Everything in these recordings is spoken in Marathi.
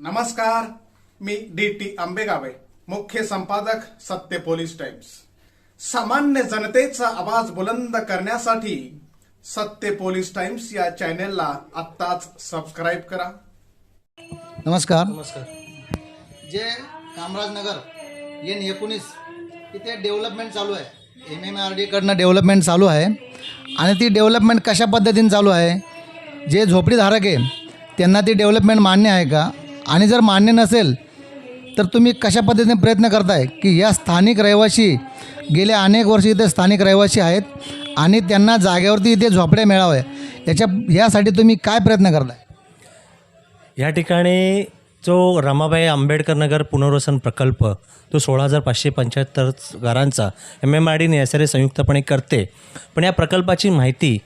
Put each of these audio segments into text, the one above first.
नमस्कार मी डी टी आंबेगावे मुख्य संपादक सत्य पोलीस टाइम्स. सामान्य जनतेचा आवाज बुलंद करण्यासाठी सत्य पोलीस टाइम्स या चॅनेलला आत्ताच सबस्क्राईब करा. नमस्कार. नमस्कार. जे कामराजनगर एन एकोणीस इथे डेव्हलपमेंट चालू आहे. एम एम आर डीकडनं डेव्हलपमेंट चालू आहे. आणि ती डेव्हलपमेंट कशा पद्धतीने चालू आहे? जे झोपडीधारक आहे त्यांना ती डेव्हलपमेंट मान्य आहे का? आणि जर मान्य नसेल तर तुम्ही कशा पद्धतीने प्रयत्न करताय की या स्थानिक रहिवासी गेले अनेक वर्ष इथे स्थानिक रहिवासी आहेत आणि त्यांना जागेवरती इथे झोपड्या मिळाव्या याच्या यासाठी तुम्ही काय प्रयत्न करताय? या ठिकाणी जो रमाबाई आंबेडकर नगर पुनर्वसन प्रकल्प तो सोळा हजार पाचशे पंच्याहत्तर घरांचा एम एम आर डी नेसरे संयुक्तपणे करते. पण या प्रकल्पाची माहिती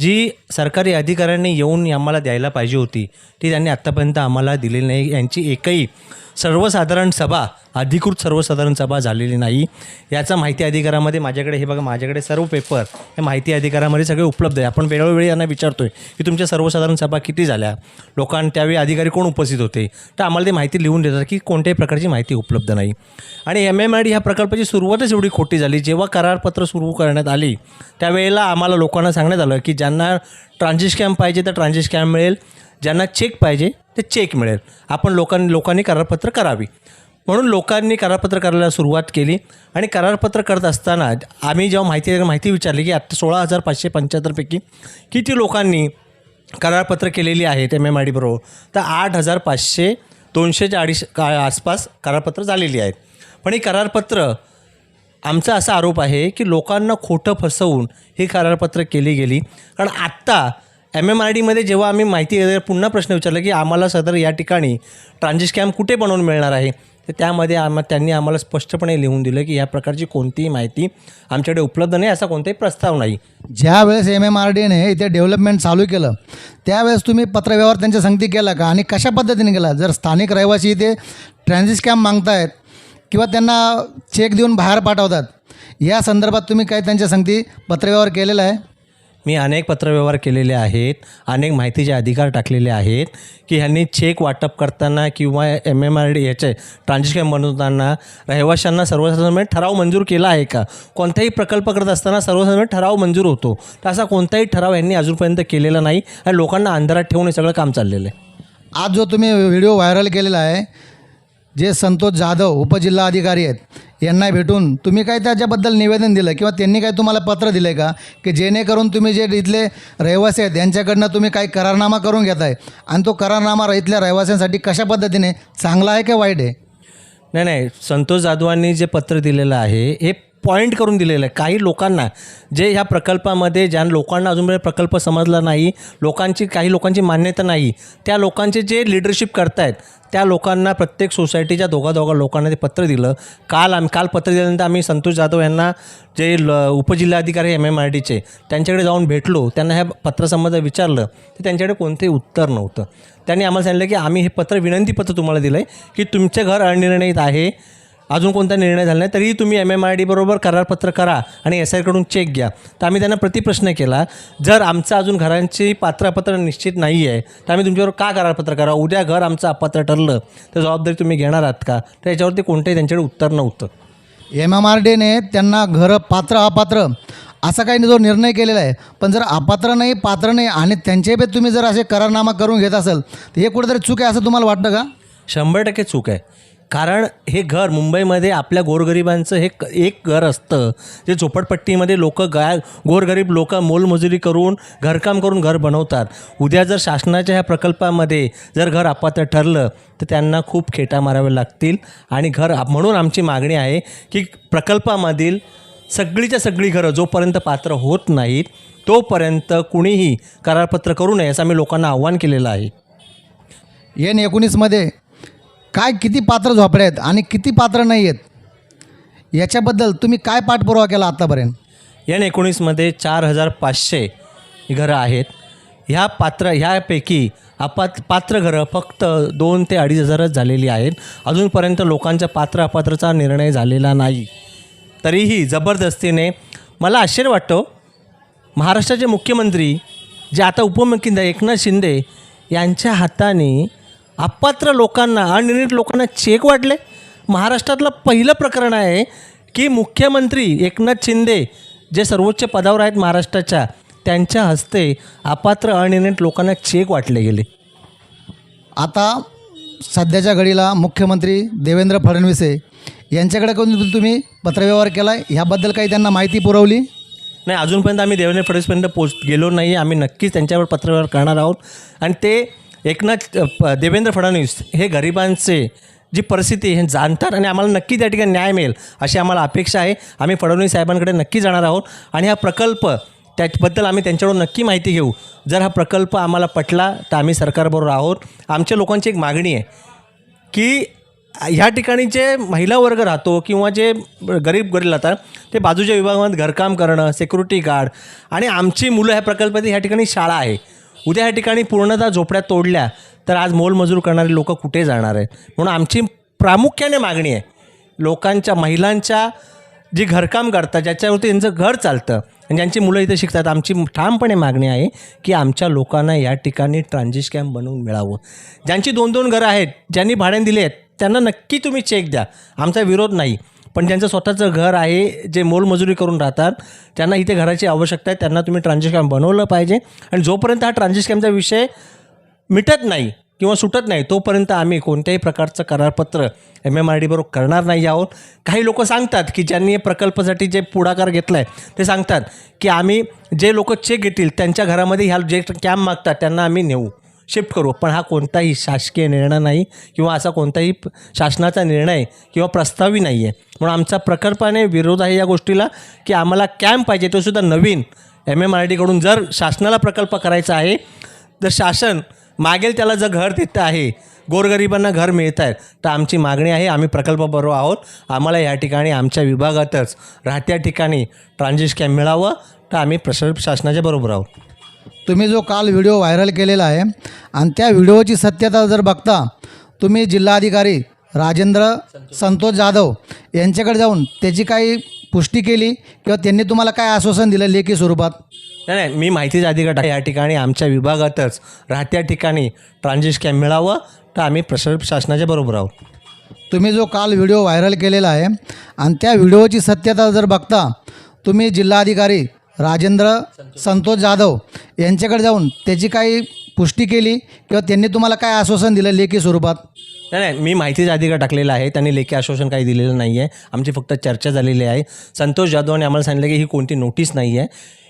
जी सरकारी अधिकाऱ्यांनी येऊन आम्हाला द्यायला पाहिजे होती ती त्यांनी आत्तापर्यंत आम्हाला दिलेली नाही. यांची एकही सर्वसाधारण सभा अधिकृत सर्वसाधारण सभा झालेली नाही. याचा माहिती अधिकारामध्ये माझ्याकडे हे बघा माझ्याकडे सर्व पेपर हे माहिती अधिकारामध्ये सगळे उपलब्ध आहे. आपण वेळोवेळी यांना विचारतो आहे की तुमच्या सर्वसाधारण सभा किती झाल्या? लोकां त्यावेळी अधिकारी कोण उपस्थित होते? तर आम्हाला ते माहिती लिहून देतात की कोणत्याही प्रकारची माहिती उपलब्ध नाही. आणि एम एम आय डी ह्या प्रकल्पाची सुरुवातच एवढी खोटी झाली. जेव्हा करारपत्र सुरू करण्यात आली त्यावेळेला आम्हाला लोकांना सांगण्यात आलं की ज्यांना ट्रान्झिश कॅम्प पाहिजे तर ट्रान्झिश कॅम्प मिळेल. ज्यांना चेक पाहिजे ते चेक मिळेल. आपण लोकांनी लोकांनी करारपत्र करावी. म्हणून लोकांनी करारपत्र करायला सुरुवात केली आणि करारपत्र करत असताना आम्ही जेव्हा माहिती माहिती विचारली की आत्ता सोळा हजार पाचशे पंच्याहत्तरपैकी किती लोकांनी करारपत्र केलेली आहेत एम एम आय डी बरोबर? तर आठ हजार पाचशे दोनशेच्या अडीच का आसपास करारपत्र झालेली आहेत. पण हे करारपत्र आमचा असा आरोप आहे की लोकांना खोटं फसवून ही करारपत्र केली गेली. कारण आत्ता एम एम आर डीमध्ये जेव्हा आम्ही माहिती पुन्हा प्रश्न विचारला की आम्हाला सदर या ठिकाणी ट्रान्झिश कॅम्प कुठे बनवून मिळणार आहे? तर त्यामध्ये आम्हा त्यांनी आम्हाला स्पष्टपणे लिहून दिलं की या प्रकारची कोणतीही माहिती आमच्याकडे उपलब्ध नाही असा कोणताही प्रस्ताव नाही. ज्या वेळेस एम एम आर डीने इथे डेव्हलपमेंट चालू केलं त्यावेळेस तुम्ही पत्रव्यवहार त्यांच्या संगती केला का? आणि कशा पद्धतीने केला? जर स्थानिक रहिवासी इथे ट्रान्झिट कॅम्प मागतायत किंवा त्यांना चेक देऊन बाहेर पाठवतात या संदर्भात तुम्ही काही त्यांच्या संगती पत्रव्यवहार केलेला आहे? मी अनेक पत्रव्यवहार केलेले आहेत अनेक माहितीचे अधिकार टाकलेले आहेत की ह्यांनी चेक वाटप करताना किंवा एम एम आर डी याचे ट्रान्झॅक्शन बनवताना रहिवाशांना सर्वसाधारणपणे ठराव मंजूर केला आहे का? कोणताही प्रकल्प करत असताना सर्वसाधारण ठराव मंजूर होतो. तर असा कोणताही ठराव यांनी अजूनपर्यंत केलेला नाही आणि लोकांना अंधारात ठेवून हे सगळं काम चाललेलं आहे. आज जो तुम्ही व्हिडिओ व्हायरल केलेला आहे जे संतोष जाधव उपजिल्हा अधिकारी आहेत यांना भेटून तुम्ही काय त्याच्याबद्दल निवेदन दिलं किंवा त्यांनी काय तुम्हाला पत्र दिलं आहे का? की जेणेकरून तुम्ही जे इथले रहिवासी आहेत यांच्याकडनं तुम्ही काही करारनामा करून घेताय आणि तो करारनामा इथल्या रहिवाशांसाठी कशा पद्धतीने? चांगला आहे का वाईट आहे? नाही नाही. संतोष जाधवांनी जे पत्र दिलेलं आहे हे पॉईंट करून दिलेलं आहे. काही लोकांना जे ह्या प्रकल्पामध्ये ज्या लोकांना अजूनपर्यंत प्रकल्प समजला नाही लोकांची काही लोकांची मान्यता नाही त्या लोकांचे जे लिडरशिप करतायत त्या लोकांना प्रत्येक सोसायटीच्या दोघा दोघा लोकांना ते पत्र दिलं. काल आम्ही काल पत्र दिल्यानंतर आम्ही संतोष जाधव यांना जे ल उपजिल्हाधिकारी एम एम आर डीचे त्यांच्याकडे जाऊन भेटलो. त्यांना ह्या पत्रासंबंध विचारलं. तर त्यांच्याकडे कोणतेही उत्तर नव्हतं. त्यांनी आम्हाला सांगितलं की आम्ही हे पत्र विनंतीपत्र तुम्हाला दिलं आहे की तुमचे घर अनिर्णयित आहे. अजून कोणता निर्णय झाला नाही तरीही तुम्ही एम एम आर डी बरोबर करारपत्र करा आणि एस आयकडून चेक घ्या. तर आम्ही त्यांना प्रतिप्रश्न केला जर आमचं अजून घरांची पात्रपत्र निश्चित नाही आहे तर आम्ही तुमच्यावर का करारपत्र करा? उद्या घर आमचं अपात्र ठरलं तर जबाबदारी तुम्ही घेणार आहात का? तर याच्यावरती कोणतंही त्यांच्याकडे उत्तर नव्हतं. एम एम आर डीने त्यांना घरं पात्र अपात्र असा काही जो निर्णय केलेला आहे पण जर अपात्र नाही पात्र नाही आणि त्यांचे बी तुम्ही जर असे करारनामा करून घेत असाल तर हे कुठेतरी चूक आहे असं तुम्हाला वाटतं का? शंभर टक्के चूक आहे. कारण हे घर मुंबईमध्ये आपल्या गोरगरिबांचं हे क- एक घर असतं. जे झोपडपट्टीमध्ये लोक गाय गोरगरीब लोक मोलमजुरी करून घरकाम करून घर बनवतात. उद्या जर शासनाच्या ह्या प्रकल्पामध्ये जर घर अपात्र ठरलं तर त्यांना खूप खेटा मारावे लागतील. आणि घर म्हणून आमची मागणी आहे की प्रकल्पामधील सगळीच्या सगळी घरं जोपर्यंत पात्र होत नाहीत तोपर्यंत कुणीही करारपत्र करू नये असं आम्ही लोकांना आव्हान केलेलं आहे. एन एकोणीसमध्ये काय किती पात्र झोपडे आहेत आणि किती पात्र नाही आहेत याच्याबद्दल तुम्ही काय पाठपुरावा केला आत्तापर्यंत एन एकोणीसमध्ये चार हजार पाचशे घरं आहेत. ह्या पात्र ह्यापैकी अपात पात्र घरं फक्त दोन ते अडीच हजारच झालेली आहेत. अजूनपर्यंत लोकांच्या पात्र अपात्रचा निर्णय झालेला नाही. तरीही जबरदस्तीने मला आश्चर्य वाटतो महाराष्ट्राचे मुख्यमंत्री जे आता उपमुख्यमंत्री एकनाथ शिंदे यांच्या हाताने अपात्र लोकांना अनिर्णित लोकांना चेक वाटले. महाराष्ट्रातलं पहिलं प्रकरण आहे की मुख्यमंत्री एकनाथ शिंदे जे सर्वोच्च पदावर आहेत महाराष्ट्राच्या त्यांच्या हस्ते अपात्र अनिर्णित लोकांना चेक वाटले गेले. आता सध्याच्या घडीला मुख्यमंत्री देवेंद्र फडणवीस यांच्याकडे करून तुम्ही पत्रव्यवहार केला आहे ह्याबद्दल काही त्यांना माहिती पुरवली? नाही अजूनपर्यंत आम्ही देवेंद्र फडणवीसपर्यंत पोच गेलो नाही आम्ही नक्कीच त्यांच्यावर पत्रव्यवहार करणार आहोत. आणि ते एकनाथ प- देवेंद्र फडणवीस हे गरिबांचे जी परिस्थिती हे जाणतात आणि आम्हाला नक्की त्या ठिकाणी न्याय मिळेल अशी आम्हाला अपेक्षा आहे. आम्ही फडणवीस साहेबांकडे नक्की जाणार आहोत आणि हा प्रकल्प त्याबद्दल आम्ही त्यांच्याकडून नक्की माहिती घेऊ. जर हा प्रकल्प आम्हाला पटला तर आम्ही सरकारबरोबर आहोत. आमच्या लोकांची एक मागणी आहे की ह्या ठिकाणी जे महिला वर्ग राहतो किंवा जे गरीब गरीब राहतात ते बाजूच्या विभागामध्ये घरकाम करणं सिक्युरिटी गार्ड आणि आमची मुलं ह्या प्रकल्पात ह्या ठिकाणी शाळा आहे. उद्या या ठिकाणी पूर्णतः झोपड्या तोडल्या तर आज मोलमजूर करणारे लोक कुठे जाणार आहेत? म्हणून आमची प्रामुख्याने मागणी आहे लोकांच्या महिलांच्या जी घरकाम करतात ज्याच्यावरती त्यांचं घर चालतं आणि ज्यांची मुलं इथे शिकतात आमची ठामपणे मागणी आहे की आमच्या लोकांना या ठिकाणी ट्रान्झिट कॅम्प बनवून मिळावं. ज्यांची दोन दोन घरं आहेत ज्यांनी भाड्याने दिले आहेत त्यांना नक्की तुम्ही चेक द्या. आमचा विरोध नाही. पण ज्यांचं स्वतःचं घर आहे जे मोलमजुरी करून राहतात त्यांना इथे घराची आवश्यकता आहे त्यांना तुम्ही ट्रान्झिट कॅम्प बनवलं पाहिजे. आणि जोपर्यंत हा ट्रान्झिट कॅम्पचा विषय मिटत नाही किंवा सुटत नाही तोपर्यंत आम्ही कोणत्याही प्रकारचं करारपत्र एम एम आर डी बरोबर करणार नाही आहोत. काही लोक सांगतात की ज्यांनी या प्रकल्पासाठी जे पुढाकार घेतला आहे ते सांगतात की आम्ही जे लोक चेक घेतील त्यांच्या घरामध्ये ह्या जे कॅम्प मागतात त्यांना आम्ही नेऊ. शिफ्ट करू. पण हा कोणताही शासकीय निर्णय नाही किंवा असा कोणताही शासनाचा निर्णय किंवा प्रस्तावही नाही आहे म्हणून आमचा प्रकल्पाने विरोध आहे या गोष्टीला की आम्हाला कॅम्प पाहिजे तो सुद्धा नवीन. एम एम आर डीकडून जर शासनाला प्रकल्प करायचा आहे तर शासन मागेल त्याला जर घर देतं आहे गोरगरिबांना घर मिळत आहेत तर आमची मागणी आहे आम्ही प्रकल्पाबरोबर आहोत. आम्हाला या ठिकाणी आमच्या विभागातच राहत्या ठिकाणी ट्रान्झिट कॅम्प मिळावं तर आम्ही प्रशा शासनाच्या बरोबर आहोत. तुम्ही जो काल व्हिडिओ व्हायरल केलेला आहे आणि त्या व्हिडिओची सत्यता जर बघता तुम्ही जिल्हाधिकारी राजेंद्र संतोष जाधव यांच्याकडे जाऊन त्याची काही पुष्टी केली किंवा त्यांनी तुम्हाला काय आश्वासन दिलं लेखी स्वरूपात? नाही नाही मी माहितीचा अधिकार या ठिकाणी आमच्या विभागातच राहत्या ठिकाणी ट्रान्झिट कॅम्प मिळावं तर आम्ही प्रशा शासनाच्या बरोबर आहोत. तुम्ही जो काल व्हिडिओ व्हायरल केलेला आहे आणि त्या व्हिडिओची सत्यता जर बघता तुम्ही जिल्हाधिकारी राजेंद्र संतोष जाधव यांच्याकडे जाऊन त्याची काही पुष्टी केली किंवा त्यांनी तुम्हाला काय आश्वासन दिलं लेखी स्वरूपात? नाही नाही मी आधी का टाकलेलं आहे? त्यांनी लेखी आश्वासन काही दिलेलं नाही आहे आमची फक्त चर्चा झालेली आहे. संतोष जाधवांनी आम्हाला सांगितलं की ही कोणती नोटीस नाही आहे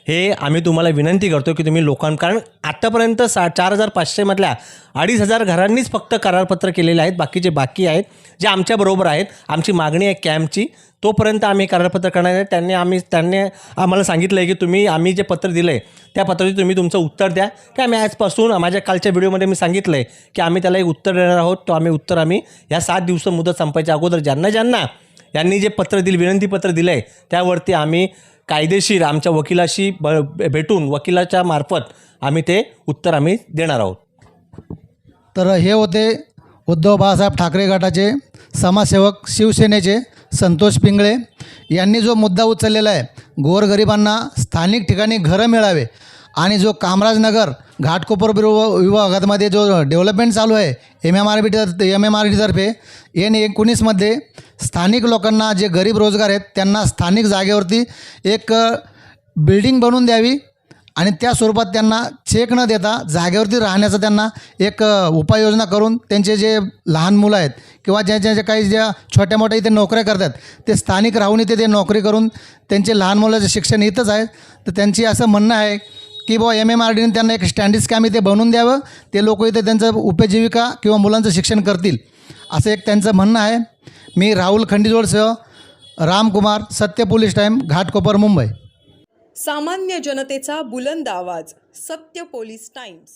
हे आम्ही तुम्हाला विनंती करतो की तुम्ही लोकां कारण आत्तापर्यंत सा चार हजार पाचशेमधल्या अडीच हजार घरांनीच फक्त करारपत्र केलेले आहेत. बाकीचे बाकी आहेत जे आमच्याबरोबर आहेत. आमची मागणी आहे कॅम्पची. तोपर्यंत आम्ही करारपत्र करणार आहे. त्यांनी आम्ही त्यांनी आम्हाला सांगितलं आहे की तुम्ही आम्ही जे पत्र दिलं आहे त्या पत्राची तुम्ही तुमचं उत्तर द्या. की आम्ही आजपासून माझ्या कालच्या व्हिडिओमध्ये मी सांगितलं आहे की आम्ही त्याला एक उत्तर देणार आहोत. तो आम्ही उत्तर आम्ही ह्या सात दिवस मुदत संपायच्या अगोदर ज्यांना ज्यांना यांनी जे पत्र दिलं विनंतीपत्र दिलं आहे त्यावरती आम्ही कायदेशीर आमच्या वकिलाशी ब भेटून वकिलाच्या मार्फत आम्ही ते उत्तर आम्ही देणार आहोत. तर हे होते उद्धव बाळासाहेब ठाकरे गटाचे समाजसेवक शिवसेनेचे संतोष पिंगळे. यांनी जो मुद्दा उचललेला आहे गोरगरिबांना स्थानिक ठिकाणी घरं मिळावे आणि जो कामराजनगर घाटकोपर विभागामध्ये जो डेव्हलपमेंट चालू आहे M M R B M M R डीतर्फे एन एकोणीसमध्ये स्थानिक लोकांना जे गरीब रोजगार आहेत त्यांना स्थानिक जागेवरती एक बिल्डिंग बनवून द्यावी आणि त्या स्वरूपात त्यांना चेक न देता जागेवरती राहण्याचा त्यांना एक उपाययोजना करून त्यांचे जे लहान मुलं आहेत किंवा ज्या ज्या ज्या काही ज्या छोट्या मोठ्या इथे नोकऱ्या करतात ते स्थानिक राहून इथे ते नोकरी करून त्यांचे लहान मुलाचं शिक्षण इथंच आहे. तर त्यांची असं म्हणणं आहे की बुवा एम एम आर डीने त्यांना एक स्टँडर्ड स्कॅम इथे बनवून द्यावं. ते लोक इथे त्यांचं उपजीविका किंवा मुलांचं शिक्षण करतील. असं एक त्यांचं म्हणणं आहे. मी राहुल खंडीजोडसह रामकुमार सत्य पोलीस टाईम घाटकोपर मुंबई. सामान्य जनतेचा बुलंद आवाज सत्य पोलीस टाइम्स